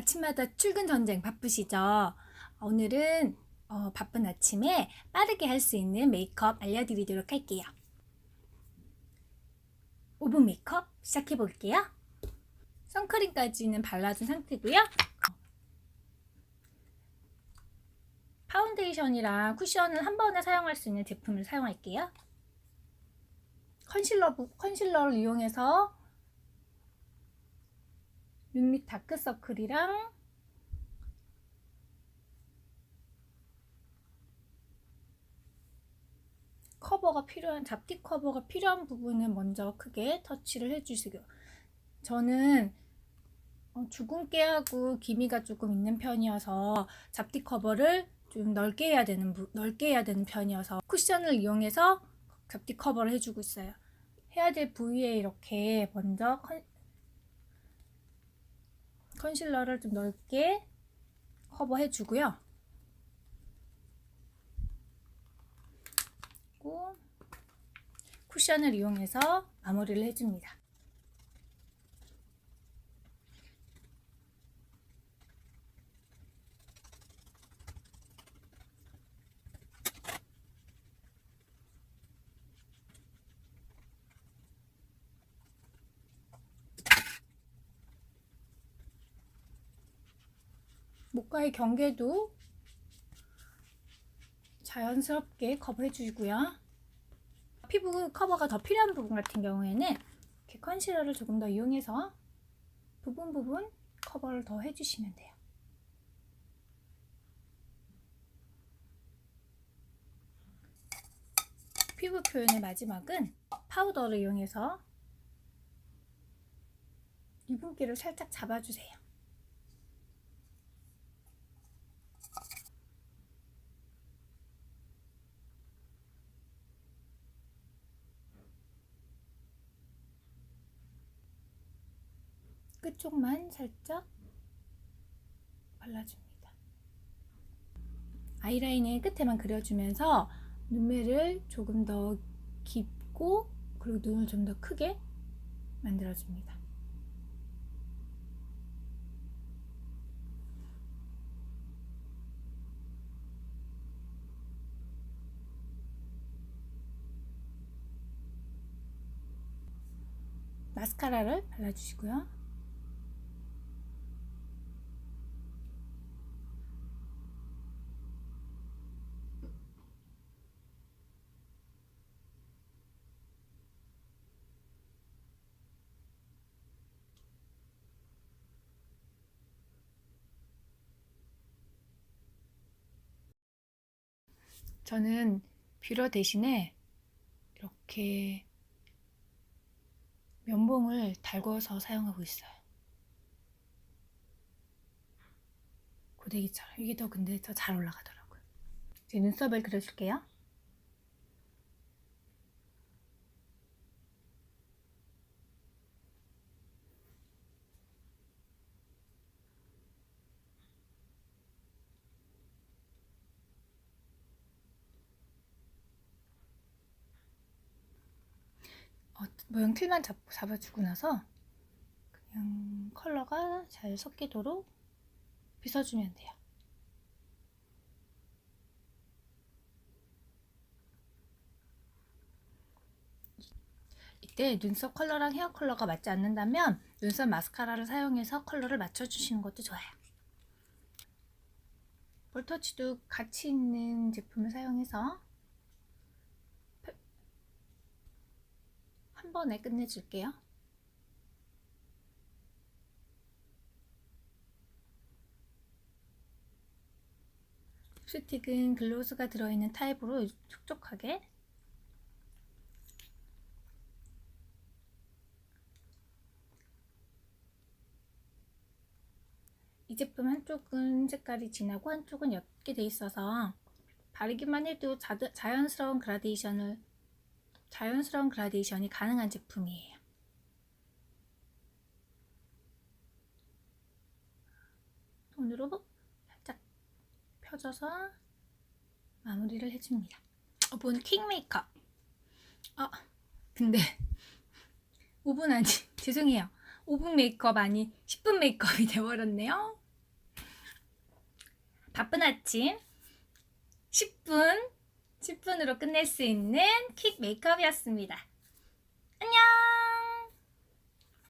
아침마다 출근 전쟁 바쁘시죠? 오늘은 어, 바쁜 아침에 빠르게 할 수 있는 메이크업 알려드리도록 할게요. 5분 메이크업 시작해 볼게요. 선크림까지는 발라준 상태고요. 파운데이션이랑 쿠션은 한 번에 사용할 수 있는 제품을 사용할게요. 컨실러, 부- 컨실러를 이용해서 눈밑 다크서클이랑 커버가 필요한 잡티 커버가 필요한 부분은 먼저 크게 터치를 해주시고요. 저는 어, 주근깨하고 기미가 조금 있는 편이어서 잡티 커버를 좀 넓게 해야 되는 부- 넓게 해야 되는 편이어서 쿠션을 이용해서 잡티 커버를 해주고 있어요. 해야 될 부위에 이렇게 먼저 컨, 컨실러를 좀 넓게 커버해 주고요. 쿠션을 이용해서 마무리를 해줍니다. 목과의 경계도 자연스럽게 커버해 주고요. 피부 커버가 더 필요한 부분 같은 경우에는 컨실러를 조금 더 이용해서 부분 부분 커버를 더 해주시면 돼요. 피부 표현의 마지막은 파우더를 이용해서 유분기를 살짝 잡아주세요. 끝쪽만 살짝 발라줍니다. 아이라인의 끝에만 그려주면서 눈매를 조금 더 깊고 그리고 눈을 좀 더 크게 만들어줍니다. 마스카라를 발라주시고요. 저는 뷰러 대신에 이렇게 면봉을 달궈서 사용하고 있어요. 고데기처럼. 이게 더 근데 더 잘 올라가더라고요. 이제 눈썹을 그려줄게요. 어, 모양 틀만 잡고 잡아주고 나서 그냥 컬러가 잘 섞이도록 빗어주면 돼요. 이때 눈썹 컬러랑 헤어 컬러가 맞지 않는다면 눈썹 마스카라를 사용해서 컬러를 맞춰주시는 것도 좋아요. 볼터치도 같이 있는 제품을 사용해서 한 번에 끝내줄게요. 립스틱은 글로스가 들어있는 타입으로 촉촉하게 이 제품 한쪽은 색깔이 진하고 한쪽은 옅게 돼 있어서 바르기만 해도 자, 자연스러운 그라데이션을 자연스러운 그라데이션이 가능한 제품이에요. 손으로 살짝 펴줘서 마무리를 해줍니다. 어, 본킹 메이크업. 아, 근데 5분 아니, 죄송해요. 5분 메이크업 아니 10분 메이크업이 돼버렸네요. 바쁜 아침 10분 10분으로 끝낼 수 있는 퀵 메이크업이었습니다.